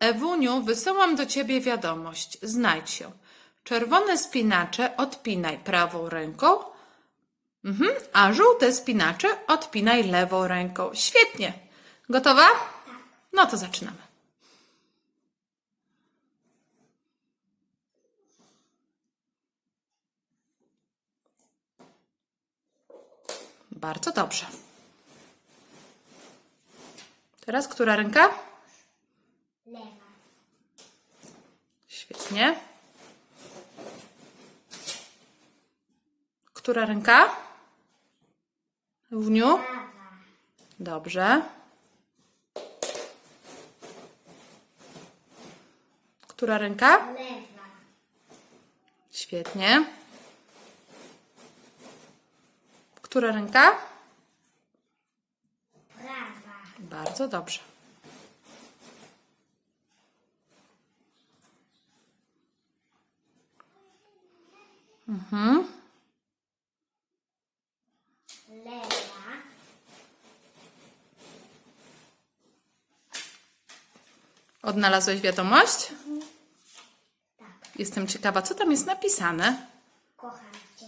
Ewuniu, wysyłam do ciebie wiadomość. Znajdź się. Czerwone spinacze odpinaj prawą ręką, mhm, a żółte spinacze odpinaj lewą ręką. Świetnie. Gotowa? No to zaczynamy. Bardzo dobrze. Teraz która ręka? Lewa. Świetnie. Która ręka? Prawa. Dobrze. Która ręka? Lewa. Świetnie. Która ręka? Prawa. Bardzo dobrze. Lewa. Odnalazłeś wiadomość? Tak. Jestem ciekawa, co tam jest napisane. Kocham cię.